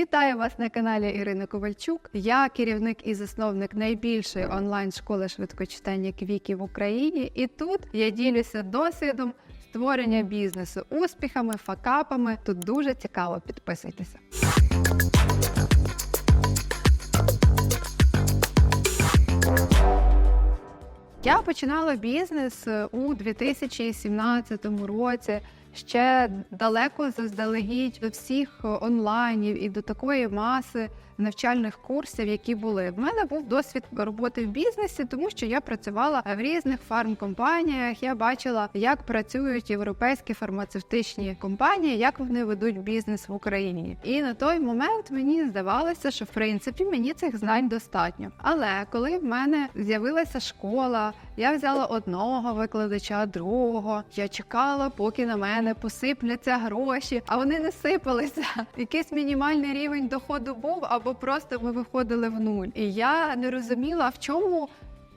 Вітаю вас на каналі Ірини Ковальчук. Я керівник і засновник найбільшої онлайн школи швидкочитання Квіки в Україні. І тут я ділюся досвідом створення бізнесу, успіхами, факапами. Тут дуже цікаво. Підписуйтеся. Я починала бізнес у 2017 році. Ще далеко заздалегідь до всіх онлайнів і до такої маси навчальних курсів, які були. В мене був досвід роботи в бізнесі, тому що я працювала в різних фармкомпаніях. Я бачила, як працюють європейські фармацевтичні компанії, як вони ведуть бізнес в Україні. І на той момент мені здавалося, що в принципі мені цих знань достатньо. Але коли в мене з'явилася школа, я взяла одного викладача, другого. Я чекала, поки на мене посипляться гроші, а вони не сипалися. Якийсь мінімальний рівень доходу був, або просто ми виходили в нуль. І я не розуміла, в чому.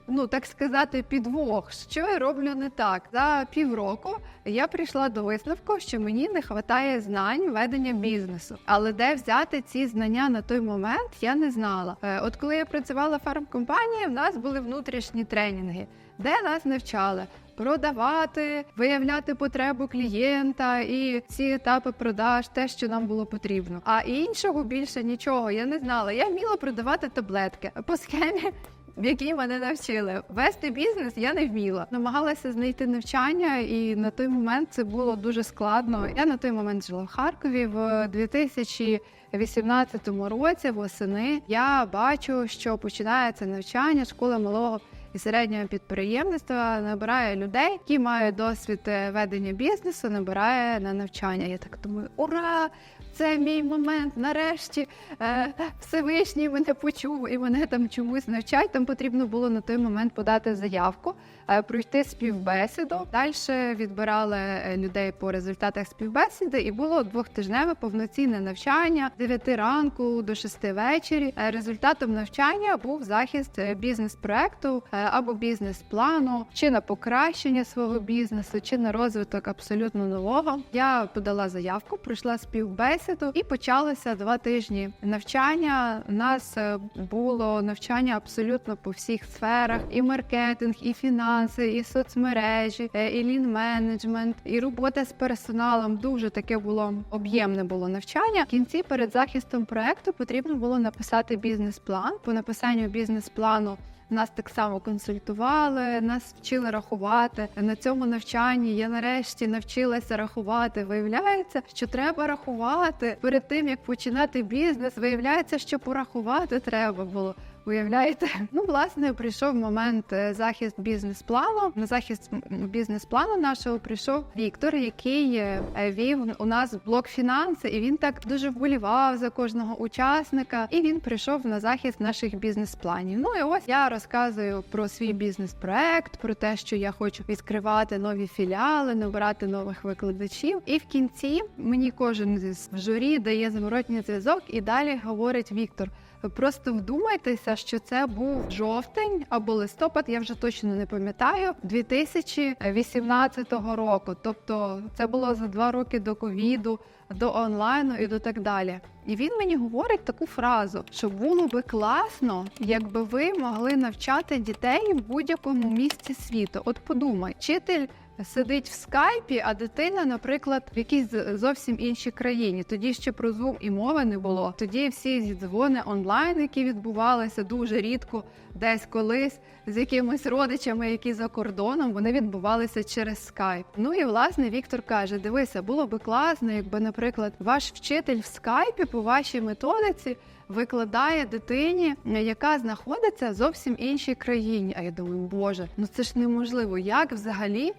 Ну, так сказати, підвох, що я роблю не так. За півроку я прийшла до висновку, що мені не вистачає знань ведення бізнесу. Але де взяти ці знання на той момент, я не знала. Е, От коли я працювала в фармкомпанії, в нас були внутрішні тренінги, де нас навчали продавати, виявляти потребу клієнта і ці етапи продаж, те, що нам було потрібно. А іншого більше нічого я не знала. Я вміла продавати таблетки по схемі. В якій мене навчили вести бізнес, я не вміла. Намагалася знайти навчання, і на той момент це було дуже складно. Я на той момент жила в Харкові в 2018 році. Восени я бачу, що починається навчання школи малого і середнього підприємництва. Набирає людей, які мають досвід е, ведення бізнесу, набирає на навчання. Я так думаю, ура! Це мій момент. Нарешті е, Всевишній мене почув і мене там чомусь навчать. Там потрібно було на той момент подати заявку, е, пройти співбесіду. Далі відбирали е, людей по результатах співбесіди, і було двохтижневе повноцінне навчання 9 ранку до 6 вечері. Результатом навчання був захист бізнес-проекту або бізнес-плану, чи на покращення свого бізнесу, чи на розвиток абсолютно нового. Я подала заявку, пройшла співбесіду і почалося два тижні навчання. У нас е, було навчання абсолютно по всіх сферах: і маркетинг, і фінанси, і соцмережі, е, і лін-менеджмент, і робота з персоналом. Дуже таке було об'ємне було навчання. В кінці перед захистом проекту потрібно було написати бізнес-план. По написанню бізнес-плану нас так само консультували, нас вчили рахувати. На цьому навчанні я нарешті навчилася рахувати. Виявляється, що треба рахувати перед тим, як починати бізнес. Виявляється, що порахувати треба було. Уявляєте? Ну, власне, прийшов момент е, захист бізнес-плану. На захист бізнес-плану нашого прийшов Віктор, який е, вів у нас блок фінанси, і він так дуже вболівав за кожного учасника. І він прийшов на захист наших бізнес-планів. Ну і ось я розказую про свій бізнес-проект, про те, що я хочу відкривати нові філіали, набирати нових викладачів. І в кінці мені кожен з журі дає зворотній зв'язок, і далі говорить Віктор. Просто вдумайтеся, що це був жовтень або листопад, я вже точно не пам'ятаю, 2018 року. Тобто це було за два роки до ковіду, до онлайну і до так далі. І він мені говорить таку фразу, що було би класно, якби ви могли навчати дітей в будь-якому місці світу. От подумай, вчитель сидить в скайпі, а дитина, наприклад, в якійсь зовсім іншій країні. Тоді ще про Zoom і мови не було. Тоді всі зідзвони онлайн, які відбувалися дуже рідко, десь колись з якимись родичами, які за кордоном, вони відбувалися через скайп. Ну і власне Віктор каже: дивися, було би класно, якби, наприклад, ваш вчитель в скайпі по вашій методиці. Викладає дитині, яка знаходиться в зовсім іншій країні. А я думаю, боже, ну це ж неможливо. Як взагалі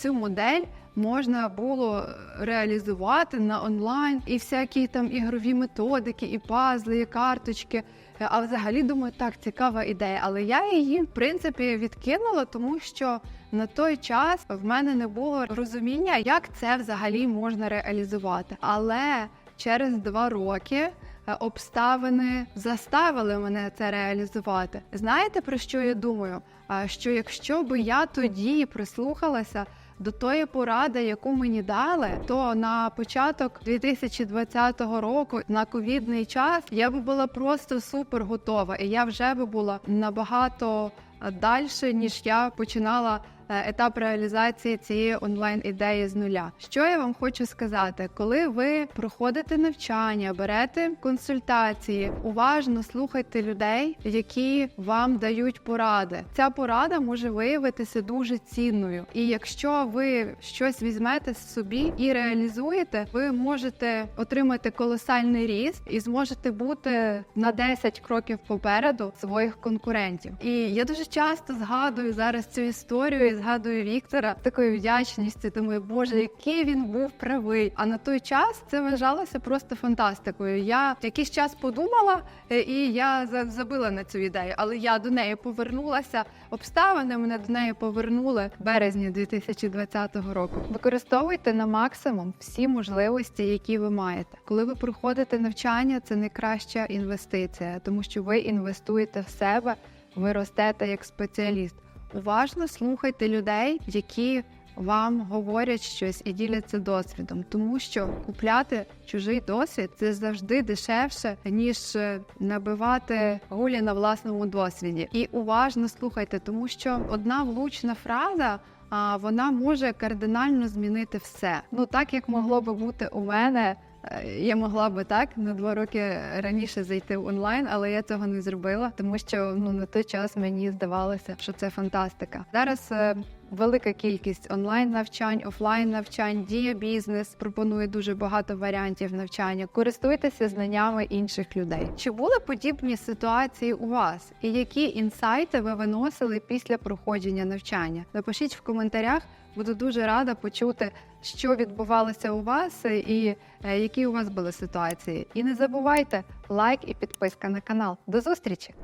цю модель можна було реалізувати на онлайн і всякі там ігрові методики, і пазли, і карточки. А взагалі думаю, так цікава ідея, але я її в принципі відкинула, тому що на той час в мене не було розуміння, як це взагалі можна реалізувати. Але через два роки е, обставини заставили мене це реалізувати. Знаєте про що я думаю? Що якщо би я тоді прислухалася до тої поради, яку мені дали, то на початок 2020 року, на ковідний час, я би була просто супер готова, і я вже би була набагато далі, ніж я починала е, етап реалізації цієї онлайн ідеї з нуля. Що я вам хочу сказати, коли ви проходите навчання, берете консультації, уважно слухайте людей, які вам дають поради. Ця порада може виявитися дуже цінною. І якщо ви щось візьмете собі і реалізуєте, ви можете отримати колосальний ріст і зможете бути на 10 кроків попереду своїх конкурентів. І я дуже часто згадую зараз цю історію згадую Віктора такою вдячністю. Думаю, боже, який він був правий. А на той час це вважалося просто фантастикою. Я якийсь час подумала, е, і я за- забила на цю ідею, але я до неї повернулася. Обставини мене до неї повернули в березні 2020 року. Використовуйте на максимум всі можливості, які ви маєте. Коли ви проходите навчання, це найкраща інвестиція, тому що ви інвестуєте в себе, ви ростете як спеціаліст. Уважно слухайте людей, які вам говорять щось і діляться досвідом, тому що купляти чужий досвід це завжди дешевше, ніж е, набивати гулі на власному досвіді. І уважно слухайте, тому що одна влучна фраза. А вона може кардинально змінити все. Ну так як могло би бути у мене. Е, Я могла би так на два роки раніше зайти онлайн, але я цього не зробила, тому що ну на той час мені здавалося, що це фантастика. Зараз е, велика кількість онлайн навчань, офлайн навчань, дія бізнес пропонує дуже багато варіантів навчання. Користуйтеся знаннями інших людей. Чи були подібні ситуації у вас? І які інсайти ви виносили після проходження навчання? Напишіть в коментарях. Буду дуже рада почути, що відбувалося у вас і е, які у вас були ситуації. І не забувайте лайк і підписка на канал. До зустрічі!